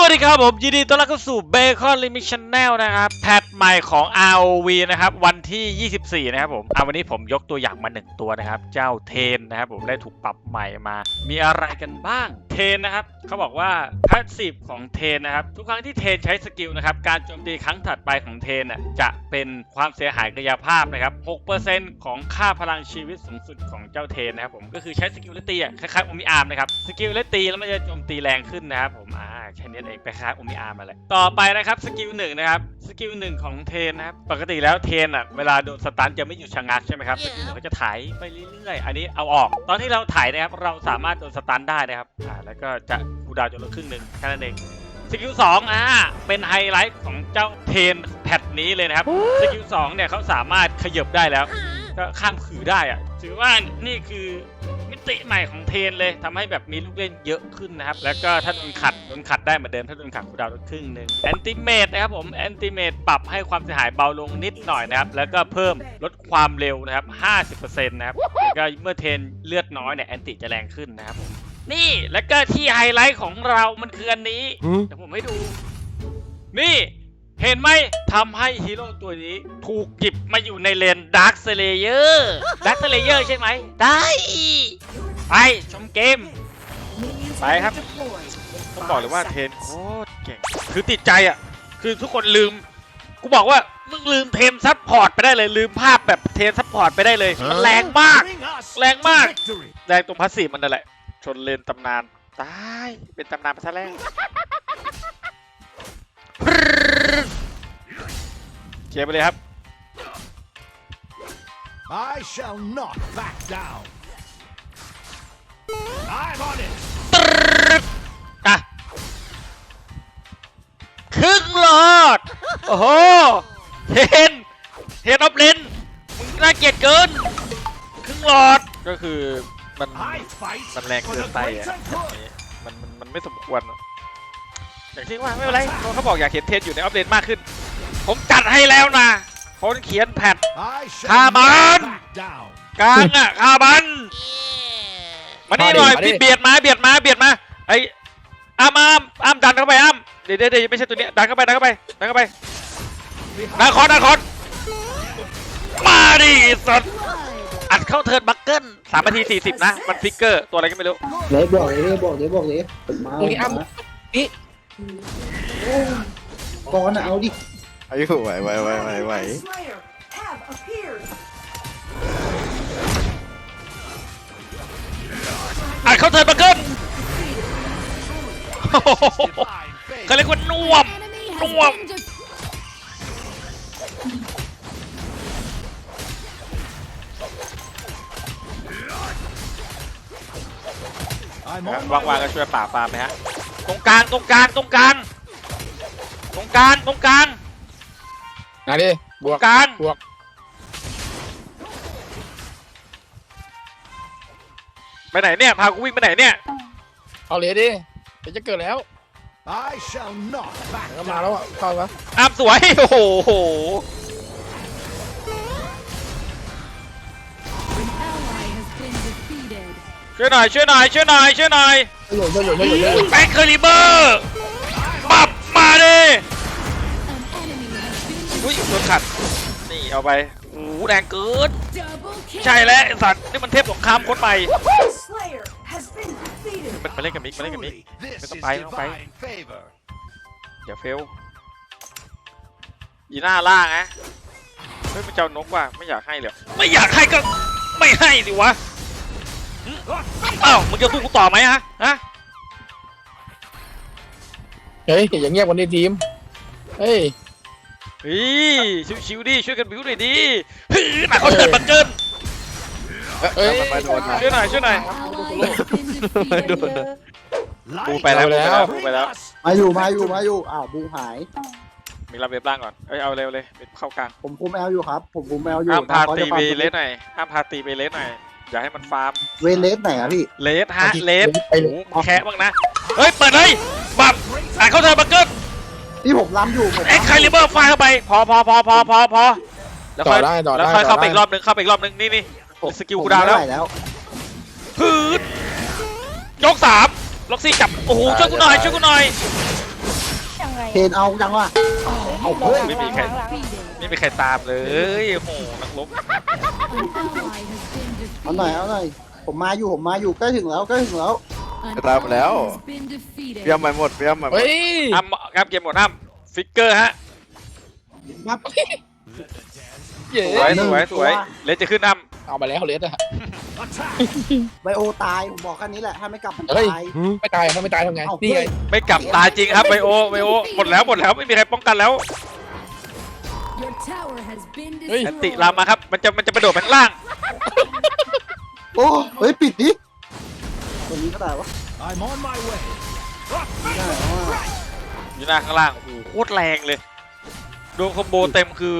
สวัสดีครับผมยินดีต้อนรับเข้าสู่ Bacon Limit Channel นะครับแพทใหม่ของ ROV นะครับวันที่ 24 นะครับผมเอาวันนี้ผมยกตัวอย่างมาหนึ่งตัวนะครับ เจ้าเทนนะครับผมได้ถูกปรับใหม่มา มีอะไรกันบ้าง เทนนะครับเขาบอกว่าพาสซีฟของเทนนะครับ ทุกครั้งที่เทนใช้สกิลนะครับการโจมตีครั้งถัดไปของเทนน่ะจะเป็นความเสียหายกายภาพนะครับ 6%ของค่าพลังชีวิตสูงสุดของเจ้าเทนนะครับผมก็คือใช้สกิลและตีอะคล้ายๆอมิอาร์มนะครับสกิลและตีแล้วมันจะโจมตีแรงขึ้นนะครับผมอ่าแค่นี้เองไปคล้ายโอมิอาร์มมาเลย ต่อไปนะครับสกิลหนึ่งนะครับสกิลหนึ่งของเทนนะครับปกติแล้วเทนอะเวลาโดนสตันจะไม่หยุดชะงักใช่ไหมครับสกิลหนึ่งก็จะไถไปเรื่อยๆ อันนี้เอาออก ตอนที่เราไถนะครับเราสามารถโดนสตันได้นะครับอ่าแล้วก็จะคูลดาวน์จนลดครึ่งหนึ่งแค่นั้นเองสกิลสองอ่าเป็นไฮไลท์ของเจ้าเทนแพทนี้เลยนะครับสกิลสองเนี่ยเขาสามารถขยับได้แล้วก็ข้ามขือได้อะถือว่านี่คือมิ ติใหม่ของเทนเลยทำให้แบบมีลูกเล่นเยอะขึ้นนะครับ แล้วก็ถ้าโดนขัดโดนขัดได้เหมือนเดิมถ้าโดนขัดคูลดาวน์ลดครึ่งหนึ่งแอนติเมตนะครับผมแอนติเมตปรับให้ความเสียหายเบาลงนิดหน่อยนะครับ แล้วก็เพิ่มลดความเร็วนะครับ 50%นะครับแล้วก็เมื่อเทนเลือดน้อยเนี่ยแอนติจะแรงขึ้นนะครับผมนี่แล้วก็ที่ไฮไลท์ของเรามันคืออันนี้เดี๋ยวผมให้ดู นี่เห็นไหมทำให้ฮีโร่ตัวนี้ถูกหยิบมาอยู่ในเลนดาร์คเซเลเยอร์ดาร์คเซเลเยอร์ใช่ไหม ได้ ไปชมเกม ไปครับ ต้องบอกเลยว่าเทนโคตรเก่ง คือติดใจอะ คือทุกคนลืม กูบอกว่ามึงลืมเทมซัพพอร์ตไปได้เลย ลืมภาพแบบเทมซัพพอร์ตไปได้เลย มันแรงมาก แรงมาก แรงตรงพาสซีฟมันนั่นแหละ ชนเลนตำนาน ตาย เป็นตำนานไปซะแล้วเคลียร์ไปเลยครับ I shall not back down. I'm on it. อะครึ่งหลอด โอ้โหเทนเทนออฟเลนมึงน่าเกลียดเกิน ครึ่งหลอด ก็คือมัน I fight มันแรง for เกิ the นไป great อะ and good. มันมันมันไม่สมควรอะอย่างที่ว่าไม่เป็นไรเขาบอกอยากเห็นเทนอยู่ในออฟเลนมากขึ้น ผมจัดให้แล้วนะคนเขียนแพท I shall Come not on. back down. กลางอะคาบัน มานี่หน่อยมาดิ พี่เบียดมาเบียดมาเบียดมาไอ้อ้ามอ้ามอ้ามดันเข้าไปอ้ามเดี๋ยวเดี๋ยวเดี๋ยวไม่ใช่ตัวเนี้ยดันเข้าไปดันเข้าไปดันเข้าไปนาคอนนาคอนมาดิสัตว์อัดเข้าเทิร์นบักเกิลสามนาทีสี่สิบนะมันฟิกเกอร์ตัวอะไรก็ไม่รู้เดี๋ยวบอกเลยบอกเลยบอกเลยมาตรงนี้อ้ำมานี่ก่อนนะเอาดิอายุไหวไหวไหวไหวไหว Slayer have appeared. เข้าเทิร์นบักเกิล Divine เขา favor. เรียกว่าน่วมน่วม I'm on ว่าง my ๆก็ way. ช่วยป่าปรามไหมฮะ ตรงกลางตรงกลางตรงกลางตรงกลางตรงกลางมาดิบวกกลางบวก ไปไหนเนี่ย พากูวิ่งไปไหนเนี่ย เอาเลยดิเดี๋ยวจะเกิดแล้ว I shall not back เดี๋ยวก็มา down. แล้วอะเข้าปะอามสวย โอ้โหโอ้โหช่วยหน่อย ช่วยหน่อย ช่วยหน่อย ช่วยหน่อยช่วยอยู่ช่วยอยู่ช่วยอยู่ช่วยอยู่แบ็คเคอร์ลิเบอร์ปับมาดิอุ้ยโดนขัด นี่เอาไป โอ้โหแรงเกินใช่แล้วไอ้สัตว์นี่มันเทพสงครามคนใหม่ Slayer has been defeated. มันมาเล่นกับมิกมาเล่นกับมิก Truly, this is Ito pa, ito pa. divine favor. อย่าเฟลอีหน้าล่างนะเฮ้ยมันเจ้านกว่ะไม่อยากให้เลยไม่อยากให้ก็ไม่ให้ดิวะหึอ้าวมึงจะสู้กูต่อไหมฮะฮะเฮ้ย อย่างเงียบกันดิทีม เฮ้ย เฮ้ยชิวๆดิช่วยกันบิวหน่อยดิฮือหนักเขาเถิดบังเกินเฮ้ยมาโดนมาช่วยหน่อยช่วยหน่อยโดนปูไปแล้วปูไปแล้วปูไปแล้ว มาอยู่มาอยู่มาอยู่อ้าวบูหาย มีรับเว็บล่างก่อน เอ้ยเอาเร็วเลยเว็บเข้ากลางผมคุมแอลอยู่ครับ ผมคุมแอลอยู่ห้ามพาขอตีจะไปฟาร์มเลสหน่อยห้ามพาตีไปเลสหน่อย อย่าให้มันฟาร์ม เวเลสไหนอะพี่เลสฮะเลสไปโอ้เลยโหมึงแคะบ้างนะ เฮ้ยเปิดเลยบับอ่านเข้าเถิดบังเกิ นที่ผมล้ำอยู่ผมเอ็กไคลิเบอร์ฟาดเข้าไป พอพอพอพอพอพอแล้วต่ค่ออยได้ต่อแล้วได้ค่อยต่เข้าอไปอีกรได้อบหนึงเข้าไปอีกรอบหนึงนี่นี่ผมสกิลกูดาวแล้วไม่ไหแล้ว พืดยกสามล็อกซี่จับโอ้โหช่วยกูหน่อยช่วยกูหน่อย ยังไงเทนเอาจังวะ เอาเฮ้ย ไม่มีใคร หลังๆไม่มีใครตามเลยโอ้โหนักรบเอาหน่อยเอาหน่อย ผมมาอยู่ผมมาอยู่ใกล้ถึงแล้วใกล้ถึงแล้ว จะตามมาแล้วเพียมใหม่หมดเพียมใหม่หมดเฮ้ยอ้ำครับเกมหมดอ้ำฟิกเกอร์ฮะครับเย้สวยสวยหนึ่งสวยตัวเลสจะขึ้นอ้ำเอาไปแล้วเลสอะไบโอตายผมบอกแค่นี้แหละถ้าไม่กลับมันเฮ้ยตาย ไม่ตายถ้าไม่ตายทำไงเอ้านี่ไงเฮ้ยไม่กลับตายจริงครับไบโอไบโอหมดแล้วหมดแล้วไม่มีใครป้องกันแล้วเฮ้ย แอนติลามมาครับ มันจะมันจะกระโดดไปข้างล่าง โอ้เฮ้ย ปิดดิ ตัวนี้ก็ได้วะ I'm on my way. ไม่ได้วะอยู่หน้าข้างล่างโอ้โหโคตรแรงเลย โดนคอมโบเต็มคือ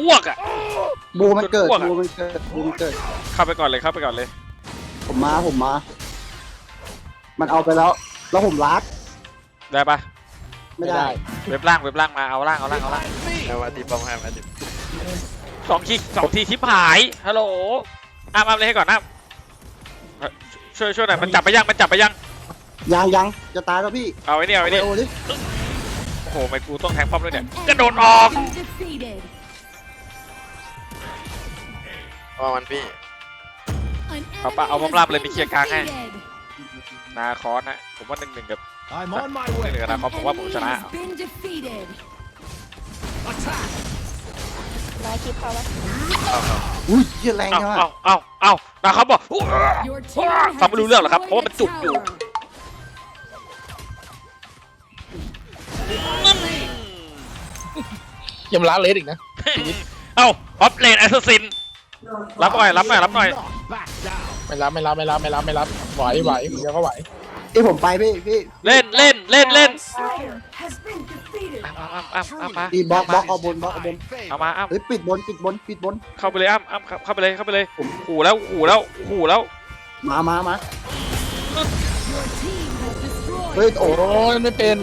อ้วกอะ บูมันเกิดจนอ้วกอะบูมันเกิดบูมันเกิด เข้าไปก่อนเลยเข้าไปก่อนเลยผมมาผมมา มันเอาไปแล้ว แล้วผมรักได้ปะไม่ได้ เว็บล่างเว็บล่างมาเอาล่างเอาล่างเอาล่างให้มาตีป้อมให้มาตีสองทีสองทีชิปหายฮัลโหลอ้ามอ้ามเลยให้ก่อนอ้ามเอ่อ ช่วยช่วยหน่อยมันจับไปยังมันจับไปยังยังยังจะตายแล้วพี่เอาไว้นี่เอาไว้นี่โอ้ดิโอ้โหไม่กูต้องแทงป้อมด้วยเนี่ยกระโดดออกว่ามันพี่เอาปะเอาป้อมลาบเลยมีเคลียร์กลางให้นาคอนนะผมว่าหนึ่งหนึ่งกับ I'm on my หนึ่ง way. หนึ่งกับนาคอนผมว่าผมชนะ นายคลิปเขาวะอุ้ยเหี้ยแรงเอาจังเอาอะเอาเอานาคอนบอกอุ๊ยฟังไม่รู้เรื่องหรอกครับ เพราะว่ามันจุกอยู่ ยังร้านเลสอีกนะ เอาออฟเลนแอสซัสซิน รับหน่อย รับหน่อย รับหน่อย Back down. ไม่รับไม่รับไม่รับไม่รับไม่รับไหวไหวเดี๋ยวก็ไหวเอ้ยผมไปพี่พี่ เล่นเล่นเล่นเล่น Slayer has been defeated. อ้ำอ้ำอ้ำอ้ำมาพี่บล็อกบล็อกเอาบนบล็อกเอาบนเอามาอ้ำเฮ้ยปิดบนปิดบนปิดบน เข้าไปเลยอ้ำอ้ำเข้าไปเลยเข้าไปเลยขู่แล้วขู่แล้วขู่แล้วมามามาเฮ้ยโอ้โอ้ยไม่เป็น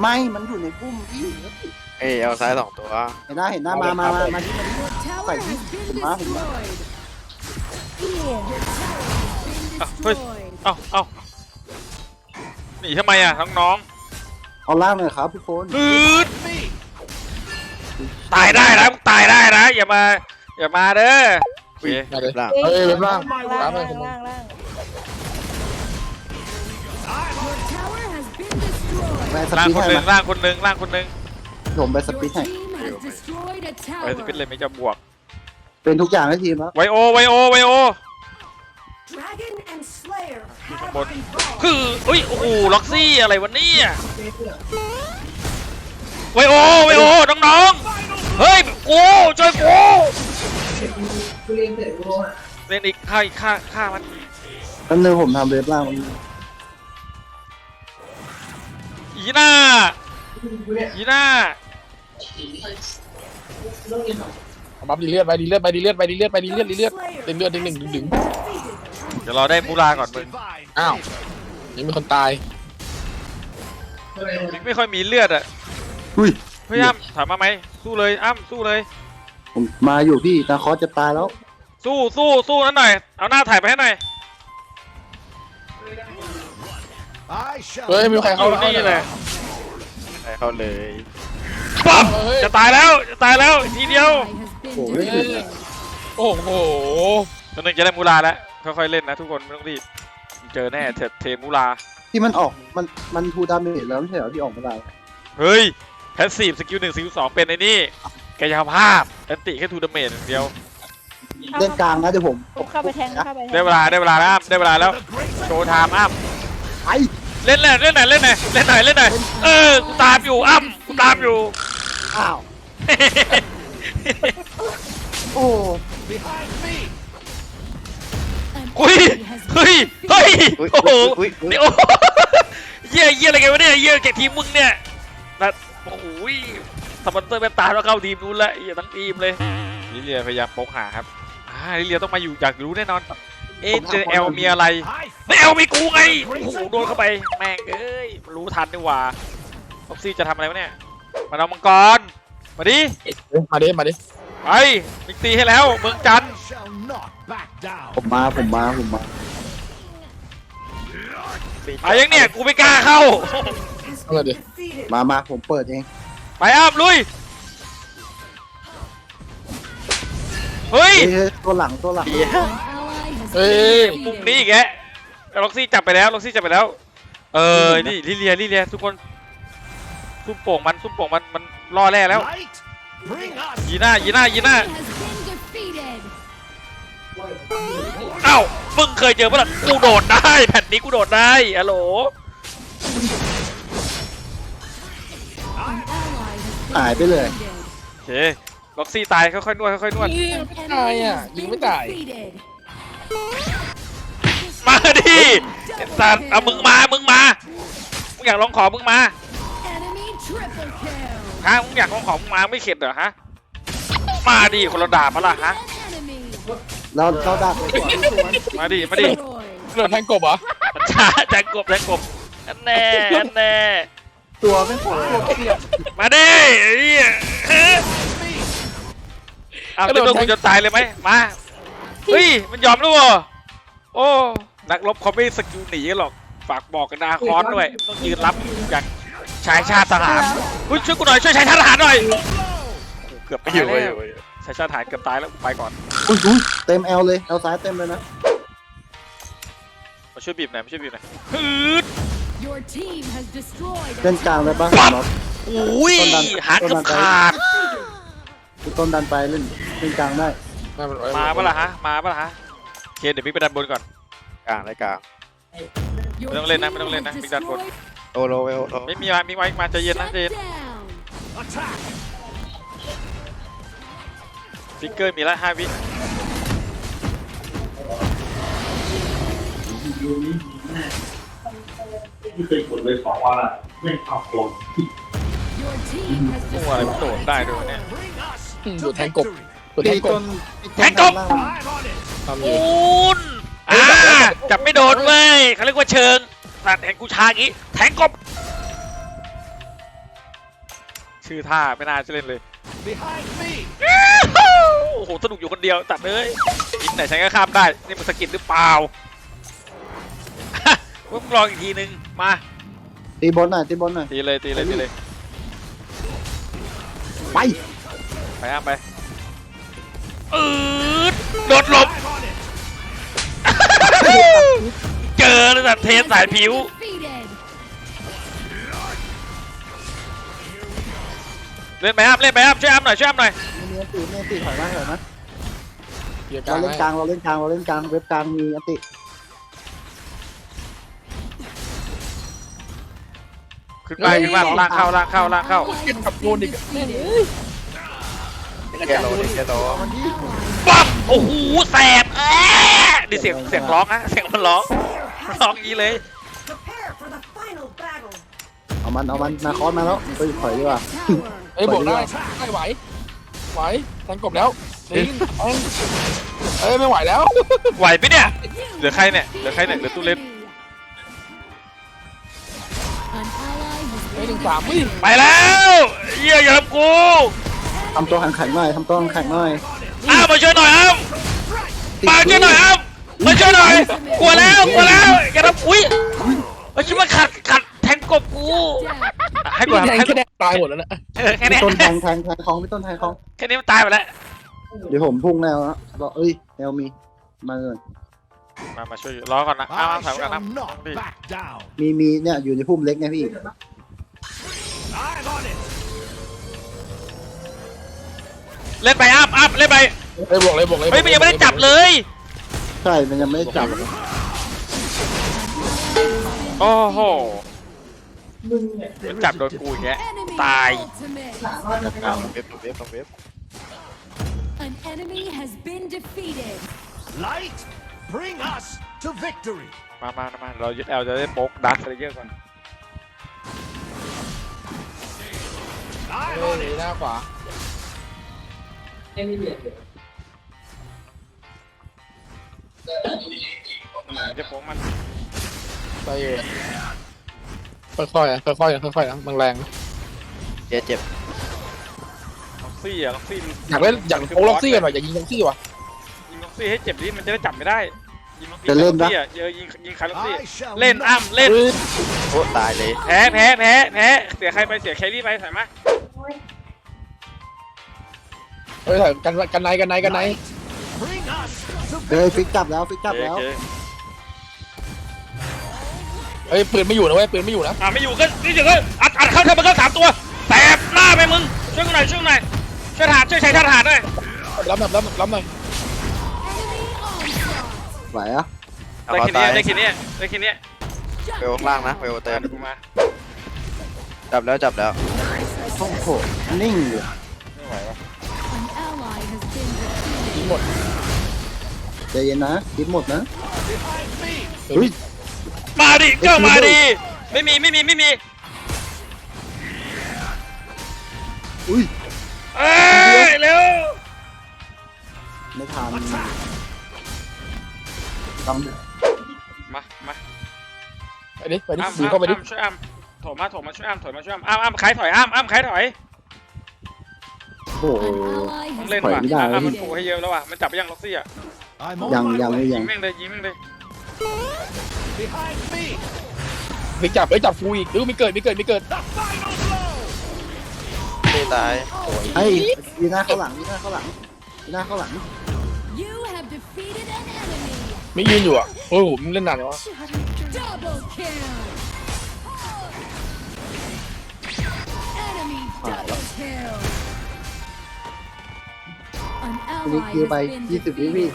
ไม่มันอยู่ในพุ่มพี่เอ้ยเอาซ้ายสองตัว เห็นหน้าเห็นหน้ามามามามาที่มาที่ใส่ที่ผมมาผมมาอะเฮ้ยเอาเอาหนีทำไมอะน้อง เอาล่างหน่อยครับทุกคนๆฮืดตายได้นะมึงตายได้นะอย่ามาอย่ามาเด้อโอเคมาเลยล่างเฮ้ยเว็บล่างล่าร้านงไปล่างคนนึงล่างล่างไปสล่างปีดคนให้หนึ่งมาล่างคนหนึ่งล่างคนหนึ่งผมไปสปีดให้ไปสปิดเลยไม่จะบวกเป็นทุกอย่างในทีมแล้วไวโอไวโอไวโอ Dragon and Slayer have Một. evolved. คืออุ้ยโอ้โหล็อกซี่อะไรวะเนี่ย ไวโอไวโอน้องๆ เฮ้ยกูช่วยกูเล่นอีกฆ่าอีกฆ่าฆ่ามันแป๊บนึงผมทำเว็บล่างมันอีหน้าอีหน้าเอาบัฟดีเลือดไปดีเลือดไปดีเลือดไปดีเลือดไปดีเลือดดีเลือด Slayer ดึงเลือดดึงหนึ่งดึงดึง defeated. เดี๋ยวเราได้มูลาก่อนมึง Divine. อ้าวยังมีคนตาย มึงไม่ค่อยมีเลือดอะอุ้ยเฮ้ยอ้ำถามมาไหมสู้เลยอ้ำสู้เลย ผมมาอยู่พี่นาคอสจะตายแล้ว สู้สู้สู้นั่นหน่อยเอาหน้าถ่ายไปให้หน่อย I shall เฮ้ยมีใครอเข้ายู่นี่เลยใส่เข้าเลยปั๊บเฮ้ย จะตายแล้วจะตายแล้วทีเดียว โอ้เฮ้ยยโอ้โหตัวหนึ่งจะได้มูลาแล้วค่อยๆเล่นนะทุกคนไม่ต้องรีบเจอแน่เทเทมูลา ที่มันออกมันมันทูดาเมจแล้วไม่ใช่เหรอที่ออกมาได้เฮ้ยแพสซีฟสกิลหนึ่งสกิลสองเป็นไอ้นี่กายภาพแอนติแค่ทูดาเมจอย่างเดียว เล่นกลางนะเดี๋ยวผมผมเข้าไปแทงเข้าไปแทงได้เวลาได้เวลาแล้วอ้ำได้เวลาแล้วโชว์ไทม์อ้ำไอ้เล่นเลยเล่นหน่อยเล่นหน่อยเล่นหน่อยเล่นหน่อยเออกูตามอยู่อ้ำกูตามอยู่ อ้าวโอ้ behind me. อุ้ยเฮ้ยเฮ้ยอุ้ยโอ้โหอุ้ยอุ้ยนี่โอ้โห เยี่ยเยี่ยอะไรกันวะเนี่ยเยี่ยแกทีมมึงเนี่ยนะโอ้โหสปอนเซอร์แม่ตาเราเข้าทีมนู้นแล้วเยี่ยทั้งทีมเลยลิเลียพยายามโป๊กหาครับอ่าลิเลียต้องมาอยู่อยากรู้แน่นอน เอ๊ะเจอเอลมีอะไร I ไม่เอลมีกูไงโอ้โหโดนเข้าไปแม่งเอ้ยรู้ทันดีกว่าฟ็อกซี่จะทำอะไรวะเนี่ยมาเอามังกรมาดิมาดิมาดิไปมิกตีให้แล้วเมืองจันทร์ shall not back down. ผมมาผมมาผมมา มายังเนี่ยกูไม่กล้าเข้า Has เอาเลยดิ defeated. มามาผมเปิดเองไปอัพลุย เฮ้ยเฮ้ยเฮ้ยตัวหลังตัวหลัง เฮ้ยมุมนี้อีกแกล็อกซี่จับไปแล้วล็อกซี่จับไปแล้ว เออ นี่ลิเลียลิเลียทุกคนซุ่มโป่งมันซุ่มโป่งมันมันล่อแร่แล้ว Light, bring us. ยีน่ายีน่ายีน่า เอ้ามึงเคยเจอปะล่ะกูโดดได้ แผ่นนี้กูโดดได้อะโหลหายไปเลยโอเคล็อกซี่ตายค่อยๆนวดค่อยๆนวดนี่ไม่ตายอะยิงไม่ตายมาดิไอ้สัตว์เอามึงมามึงมามึงอยากลองของมึงมาฮะมึงอยากลองของมึงมาไม่เข็ดเหรอฮะมาดิคนละดาบปะล่ะฮะ เราเราดักเลยก่อนมาดิมาดิโดนแทงกบเหรอช้าแทงกบแทงกบอันแน่อันแน่ตัวไม่ปวดตัวเตี้ยมาดิไอ้เหี้ยเอาจะโดนกูจนตายเลยไหมมาเฮ้ยมันยอมแล้วเหรอโอ้นักรบเขาไม่สกิลหนีหรอกฝากบอกกันนาคอนด้วยต้องยืนรับอย่างชายชาติทหารอุ้ยช่วยกูหน่อยช่วยชายชาติทหารหน่อยเกือบตายแล้ว ชายชาติทหารเกือบตายแล้วไปก่อนอุ้ยอุ้ยเต็มแอลเลยแอลซ้ายเต็มเลยนะมาช่วยบีบหน่อยมาช่วยบีบหน่อยฮืดเล่นกลางเลยปะปั๊บน็อต อุ้ยหาเกือบขาดพี่ต้นดันไปเล่นเล่นกลางได้มาปะล่ะฮะ มาปะล่ะฮะโอเคเดี๋ยวพี่ไปดันบนก่อน กลางเลยกลางไม่ต้องเล่นนะไม่ต้องเล่นนะมีด้านบนโอโลเวลโลไม่มีมามีไว้มาใจเย็นนะใจเย็น Attack. ฟิกเกอร์มีละห้าวิที่เคยกดเลยสองวันอะไม่เอาลงตัวอะไรมันโดดได้ด้วยวะเนี่ย Bring us อืม to โดนแทงกบ victory. โดนแทพี่งกต้บนแทงกบล่าง I'm on it. ทำอยู่ปูนอ่าจับไม่โดนเว้ยเขาเรียกว่าเชิงตัดแทงกูชางี้แทงกบ ชื่อท่าไม่น่าจะเล่นเลย หสนุกอยู่คนเดียวตัดเลยยิงไหนฉันก็ข้ามได้ นี่มันสกิลหรือเปล่ามึงลองอีกทีนึง มาตีบอลหน่อยตีบอลหน่อยตีเลยตีเลยตีเลยไปไปห้ามไปอืดโดดหลบ I'm on it. เจอเลยสัตว์เทสสายผิว เล่นไปอัพเล่นไปอัพช่วยอัพหน่อยช่วยอัพหน่อยมี อันติมีอันติถอยมาถอยมาเกียร์กเราลางเล่นกลางเราเล่นกลางเราเล่นกลางเว็บกลางมีอันติขึ้นไปขึ้นมาลากเข้าลากเข้าลากเข้าเกียร์กับโดนอีกอะแกโลดิแกโลปั๊บโอ้โหแสบเอ๊ะนี่เสียงเสียงร้องนะเสียงมันร้องร้องอย่างนี้เลย Prepare for the final battle. เอามันเอามันนาคอสมาแล้วไปถอยดีกว่าเอ้ยบอกได้ไม่ไหว ไหวแทงกบแล้วนี่แทงเอ้ยไม่ไหวแล้ว ไหวไหมเนี่ย เหลือใครเนี่ย เหลือใครเนี่ย เหลือตู้เล่นไอ้หนึ่งสามวิ่งไปแล้วเยี่ยอย่าทำกูทำตัวแข็งๆหน่อยทำตัวแข็งๆหน่อยอ้าวมาช่วยหน่อยอ้าวมาช่วยหน่อยอ้าวมาช่วยหน่อย กลัวแล้ว กลัวแล้ว อย่าทำอุ้ยมาช่วยมาขัดขัดแทงกบกู ให้กูแทงให้แค่นี้ ตายหมดแล้วนะเออแค่พี่นี้ต้นแทงแทงแทงคลองพี่ต้นแทงคลอง แค่นี้มันตายไปแล้วเดี๋ยวผมพุ่งแนวแล้วบอกเอ้ยแนวมี มาเลยมามาช่วยรอก่อนนะอ้าว I ถามกัน shall นะ not back down. มีมีเนี่ยอยู่ในพุ่มเล็กไงพี่ I'm on it. เล่นไปอัพอัพเล่นไปเอ้ยบอกเลยบอกเลยเฮ้ยมันยังไม่ได้จับเลยใช่ มันยังไม่ได้จับ โอ้โห มันจับโดนกูอย่างเงี้ย ตายกลางเว็บเว็บเว็บ An enemy has been defeated. Light, bring us to victory. มามามาเรายึดแอลจะได้โป๊กดักอะไรเยอะก่อน I'm เอ้ย on it. หน้าขวาจะโป๊กมัน ไปอยู่ ค่อยๆอะค่อยๆอะค่อยๆอะมันแรงเจ็บเจ็บล็อกซี่อะล็อกซี่อยากเล่นอยากโอ้ล็อกซี่กันหน่อยอยากยิงล็อกซี่ว่ะยิงล็อกซี่ให้เจ็บดิมันจะได้จับไม่ได้ยิงล็อกจะเล่นปะคาร์ลอสซี่อเยอะยิงยิงคาร์ลอสซี่ I shall เล่น not อ้ำเล่น โอ้ตายเลยแพ้แพ้แพ้แพ้เสียใครไปเสียแครี่ไปถอยมาเฮ้ยถ่ายกันกันในกันในกันใน bring us to เฮ้ยฟิกจับแล้วฟิกจับแล้ว โอเค เฮ้ยปืนไม่อยู่นะเว้ยปืนไม่อยู่นะอ่าไม่อยู่ก็นี่เดี๋ยวก็อัดอัดเข้าเทอร์เบอร์เกอร์สามตัวแสบหน้าไปมึงช่วยกูหน่อยช่วยกูหน่อยช่วยทหารช่วยใช้ทหารด้วยรับหน่อยรับรับหน่อยไหวอะเอาได้เขาแค่ตายนี้ได้แค่นี้ได้แค่นี้เวลข้างล่างนะเวลเต็มกูมาจับแล้วจับแล้วโอ้โหนิ่งอยู่ An ally has been defeated. ยิงหมดใจเย็นนะคิดหมดนะเฮ้เฮ้ยย มาดิก็มาดิไม่มีไม่มีไม่มีอุ้ยเอ้ยเร็วไม่ทันต้องมามาไปดิไปดิอ้ำยิงเข้าไปดิอ้ำช่วยอ้ำโถมมาโถมมาช่วยอ้ำโถมมาช่วยอ้ำอ้ำอ้ำใครถอยอ้ำอ้ำใครถอยโอ้โห An ally ต้อง has เล่นถอยว่ะไม่ได้ อ้ำมันปูให้เยอะแล้วว่ะมันจับไปยังล็อกซี่อะ I'm ยัง on ยัง my ไม่ way. ยัยิงงแม่งเลยยิงแม่งเลย Behind me. ไปจับไปจับฟูอีกดูมีเกิดมีเกิดมีเกิด The final blow. ไม่ตายไอ้ยีหน้าเข้าหลังยีหน้าเข้าหลังยีหน้าเข้าหลัง You have defeated an enemy. ไม่ยืนอยู่อะโอ้โหมึงเล่นนานเลยวะ Double kill. Enemy double kill. An มี ally คิวไป has been 20วิวิ defeated.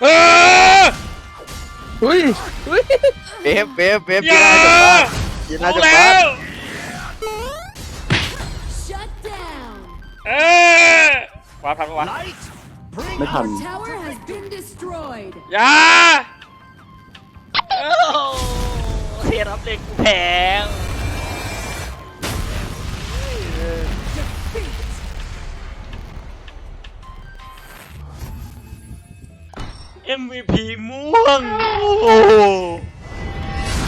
เอ อเฮ้ยเฮ้ยเวฟเวฟเวฟอย่ายีน่าจะบ้านยีน่าจะรู้แล้บ้านว Shut down. เออวาพันวะ Light. Bring ไม่ทัน Our tower has been destroyed. อย่าโอ้เทียรับเด็กกูแพง MVP ม่วง โอ้โห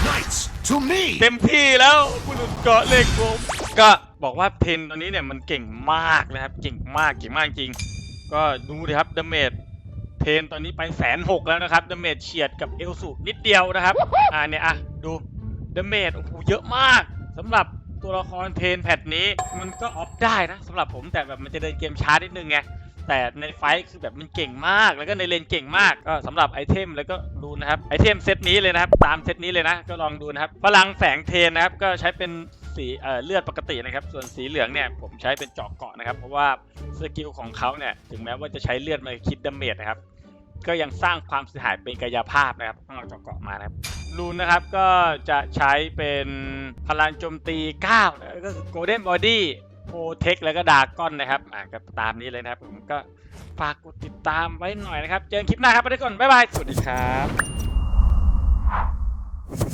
knights to me. เต็มที่แล้วคุณหนุนเกาะเหล็กผมก็บอกว่าเทนตอนนี้เนี่ยมันเก่งมากนะครับ เก่งมากเก่งมากจริง ก็ดูดิครับดาเมจเทนตอนนี้ไปแสนหกแล้วนะครับดาเมจเฉียดกับเอลสูนิดเดียวนะครับ อ่าเนี่ยอะดูดาเมจโอ้โหเยอะมากสำหรับตัวละครเทนแพทนี้มันก็ออฟได้นะสำหรับผมแต่แบบมันจะเดินเกมช้านิดนึงไง แต่ในไฟคือแบบมันเก่งมาก แล้วก็ในเลนเก่งมากก็สำหรับไอเทมแล้วก็ดูนะครับไอเทมเซตนี้เลยนะครับตามเซตนี้เลยนะก็ลองดูนะครับพลังแสงเทนนะครับก็ใช้เป็นสีเอ่อเลือดปกตินะครับ ส่วนสีเหลืองเนี่ยผมใช้เป็นเจาะเกาะนะครับ เพราะว่าสกิลของเขาเนี่ยถึงแม้ว่าจะใช้เลือดมาคิดดาเมจนะครับ ก็ยังสร้างความเสียหายเป็นกายภาพนะครับต้องเอาเจาะเกาะมานะครับรูนนะครับก็จะใช้เป็นพลังโจมตี9นะก็คือ Golden Body โอเทคแล้วก็ดาก้อนนะครับอ่าก็ตามนี้เลยนะครับ ผมก็ฝากกดติดตามไว้หน่อยนะครับ เจอกันคลิปหน้าครับไปทุกคนบ๊ายบาย สวัสดีครับ